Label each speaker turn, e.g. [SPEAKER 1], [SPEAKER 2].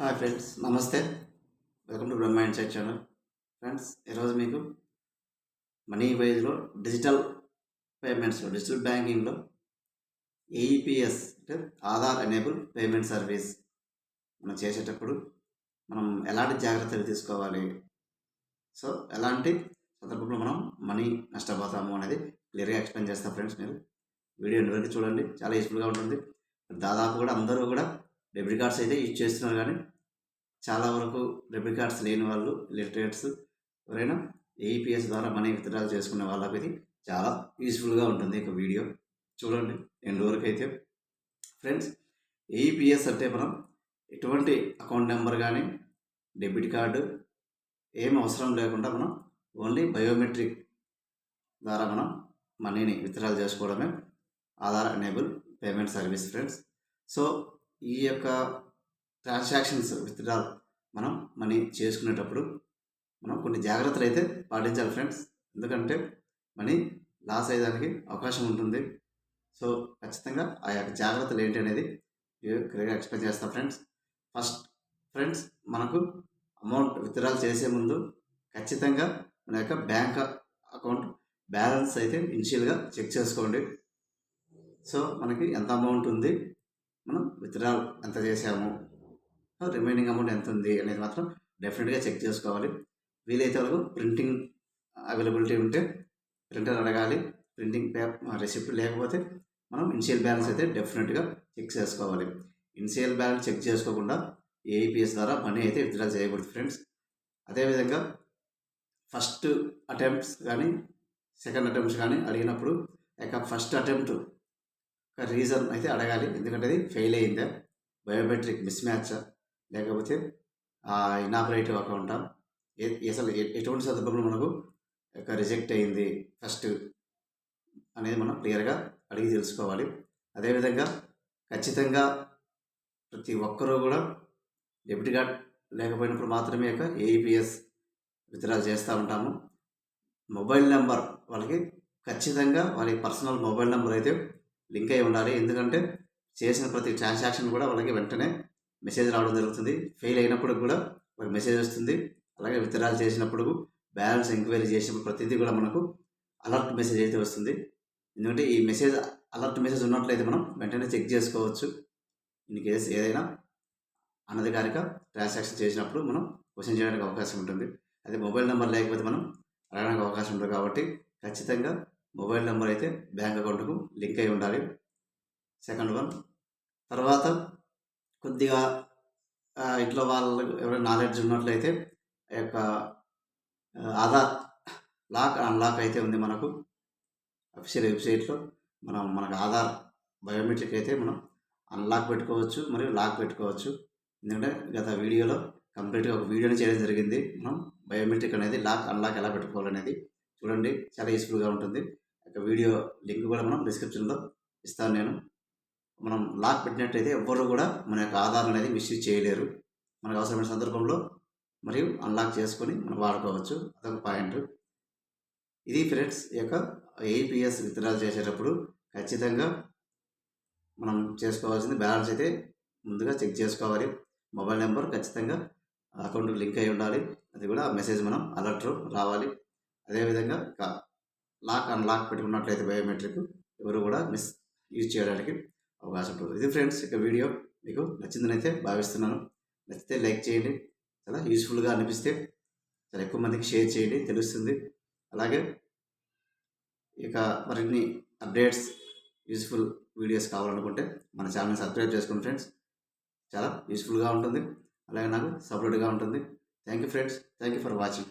[SPEAKER 1] Hi friends నమస్తే. Welcome to Brahma insight channel friends ఈరోజు మీకు మనీ వైజ్లో డిజిటల్ పేమెంట్స్లో డిజిటల్ బ్యాంకింగ్లో ఏఈపిఎస్ అంటే ఆధార్ ఎనేబుల్ పేమెంట్ సర్వీస్ మనం చేసేటప్పుడు మనం ఎలాంటి జాగ్రత్తలు తీసుకోవాలి? సో ఎలాంటి సందర్భంలో మనం మనీ నష్టపోతాము అనేది క్లియర్గా ఎక్స్ప్లెయిన్ చేస్తాం ఫ్రెండ్స్ మీరు. వీడియో వరకు చూడండి చాలా యూస్ఫుల్గా ఉంటుంది. దాదాపు కూడా అందరూ కూడా డెబిట్ కార్డ్స్ అయితే యూజ్ చేస్తున్నారు కానీ చాలా వరకు డెబిట్ కార్డ్స్ లేని వాళ్ళు లిటరేట్స్ ఎవరైనా ఏఈపిఎస్ ద్వారా మనీ విత్డ్రాల్ చేసుకునే వాళ్ళకి ఇది చాలా యూస్ఫుల్గా ఉంటుంది ఒక వీడియో. చూడండి ఎండ్ వరకు అయితే ఫ్రెండ్స్ ఏఈపిఎస్ అంటే మనం ఎటువంటి అకౌంట్ నెంబర్ కానీ డెబిట్ కార్డు ఏం అవసరం లేకుండా మనం ఓన్లీ బయోమెట్రిక్ ద్వారా మనం మనీని విత్డ్రాల్ చేసుకోవడమే Aadhaar enabled payment service friends. So ఈ యొక్క ట్రాన్సాక్షన్స్ విత్డ్రాల్ మనం మనీ చేసుకునేటప్పుడు మనం కొన్ని జాగ్రత్తలు అయితే పాటించాలి ఫ్రెండ్స్. ఎందుకంటే మనీ లాస్ అయ్యేదానికి అవకాశం ఉంటుంది. సో ఖచ్చితంగా ఆ యొక్క జాగ్రత్తలు ఏంటి అనేది క్లియర్గా ఎక్స్ప్లెయిన్ చేస్తాం ఫ్రెండ్స్. ఫస్ట్ ఫ్రెండ్స్ మనకు అమౌంట్ విత్డ్రాల్ చేసే ముందు ఖచ్చితంగా మన యొక్క బ్యాంక్ అకౌంట్ బ్యాలెన్స్ అయితే ఇనిషియల్గా చెక్ చేసుకోండి. సో మనకి ఎంత అమౌంట్ ఉంది? మనం విత్డ్రాల్ ఎంత చేసాము రిమైనింగ్ అమౌంట్ ఎంత ఉంది అనేది మాత్రం డెఫినెట్గా చెక్ చేసుకోవాలి. వీలైతే వరకు ప్రింటింగ్ అవైలబిలిటీ ఉంటే ప్రింటర్ అడగాలి. ప్రింటింగ్ పేపర్ రెసిప్ట్ లేకపోతే మనం ఇన్షియల్ బ్యాలెన్స్ అయితే డెఫినెట్గా చెక్ చేసుకోవాలి. ఇన్షియల్ బ్యాలెన్స్ చెక్ చేసుకోకుండా ఏఈపిఎస్ ద్వారా మనీ అయితే విత్డ్రా చేయకూడదు ఫ్రెండ్స్ అదేవిధంగా ఫస్ట్ అటెంప్ట్స్ కానీ సెకండ్ అటెంప్ట్స్ కానీ అడిగినప్పుడు యొక్క ఫస్ట్ అటెంప్ట్ ఒక రీజన్ అయితే అడగాలి. ఎందుకంటే అది ఫెయిల్ అయిందా. బయోమెట్రిక్ మిస్ మ్యాచ్ లేకపోతే ఇనాపరేటివ్ అకౌంటా. అసలు ఎటువంటి సందర్భంలో మనకు ఒక రిజెక్ట్ అయింది ఫస్ట్ అనేది మనం క్లియర్గా అడిగి తెలుసుకోవాలి. అదేవిధంగా ఖచ్చితంగా ప్రతి ఒక్కరూ కూడా డెబిట్ కార్డ్ లేకపోయినప్పుడు మాత్రమే యొక్క ఏఈపిఎస్ విత్డ్రా చేస్తూ ఉంటాము. మొబైల్ నెంబర్ వాళ్ళకి ఖచ్చితంగా వాళ్ళ పర్సనల్ మొబైల్ నెంబర్ అయితే లింక్ అయి ఉండాలి. ఎందుకంటే చేసిన ప్రతి ట్రాన్సాక్షన్ కూడా వాళ్ళకి వెంటనే మెసేజ్ రావడం జరుగుతుంది. ఫెయిల్ అయినప్పుడు కూడా ఒక మెసేజ్ వస్తుంది. అలాగే విత్డ్రాల్ చేసినప్పుడు బ్యాలెన్స్ ఎంక్వైరీ చేసినప్పుడు ప్రతిదీ కూడా మనకు అలర్ట్ మెసేజ్ అయితే వస్తుంది. ఎందుకంటే ఈ మెసేజ్ అలర్ట్ మెసేజ్ ఉన్నట్లయితే మనం వెంటనే చెక్ చేసుకోవచ్చు. ఇన్ కేసు ఏదైనా అనధికారిక ట్రాన్సాక్షన్ చేసినప్పుడు మనం క్వశ్చన్ చేయడానికి అవకాశం ఉంటుంది. అదే మొబైల్ నెంబర్ లేకపోతే మనం అడగడానికి అవకాశం ఉంటుంది కాబట్టి ఖచ్చితంగా మొబైల్ నెంబర్ అయితే బ్యాంక్ అకౌంట్కు లింక్ అయి ఉండాలి. Second one. తర్వాత కొద్దిగా ఇంట్లో వాళ్ళకు ఎవరైనా నాలెడ్జ్ ఉన్నట్లయితే ఆ యొక్క ఆధార్ లాక్ అన్లాక్ అయితే ఉంది మనకు. అఫీషియల్ వెబ్సైట్లో మనం మనకు ఆధార్ బయోమెట్రిక్ అయితే మనం అన్లాక్ పెట్టుకోవచ్చు మరియు లాక్ పెట్టుకోవచ్చు. ఎందుకంటే గత వీడియోలో కంప్లీట్గా ఒక వీడియోని చేయడం జరిగింది. మనం బయోమెట్రిక్ అనేది లాక్ అన్లాక్ ఎలా పెట్టుకోవాలనేది చూడండి. చాలా యూస్ఫుల్గా ఉంటుంది. వీడియో లింక్ కూడా మనం డిస్క్రిప్షన్లో ఇస్తాను నేను. మనం లాక్ పెట్టినట్టయితే ఎవ్వరు కూడా మన యొక్క ఆధార్ అనేది మిస్యూజ్ చేయలేరు. మనకు అవసరమైన సందర్భంలో మరియు అన్లాక్ చేసుకొని మనం వాడుకోవచ్చు. అదొక పాయింట్. ఇది ఫ్రెండ్స్ ఈ యొక్క ఏపీఎస్ విత్తనాలు చేసేటప్పుడు ఖచ్చితంగా మనం చేసుకోవాల్సింది బ్యాలెన్స్ అయితే ముందుగా చెక్ చేసుకోవాలి. మొబైల్ నెంబర్ ఖచ్చితంగా అకౌంట్కి లింక్ అయి ఉండాలి. అది కూడా మెసేజ్ మనం అలర్ట్ రావాలి. అదేవిధంగా లాక్ అన్లాక్ పెట్టుకున్నట్లయితే బయోమెట్రిక్ ఎవరు కూడా మిస్ యూజ్ చేయడానికి అవకాశం ఉంటుంది. ఇది ఫ్రెండ్స్ ఇక వీడియో మీకు నచ్చిందని అయితే భావిస్తున్నాను. నచ్చితే లైక్ చేయండి. చాలా యూస్ఫుల్గా అనిపిస్తే చాలా ఎక్కువ మందికి షేర్ చేయండి. తెలుస్తుంది. అలాగే ఇక మరిన్ని అప్డేట్స్ యూస్ఫుల్ వీడియోస్ కావాలనుకుంటే మన ఛానల్ని సబ్స్క్రైబ్ చేసుకోండి ఫ్రెండ్స్. చాలా యూస్ఫుల్గా ఉంటుంది. అలాగే నాకు సపోర్ట్గా ఉంటుంది. Thank you friends. Thank you for watching.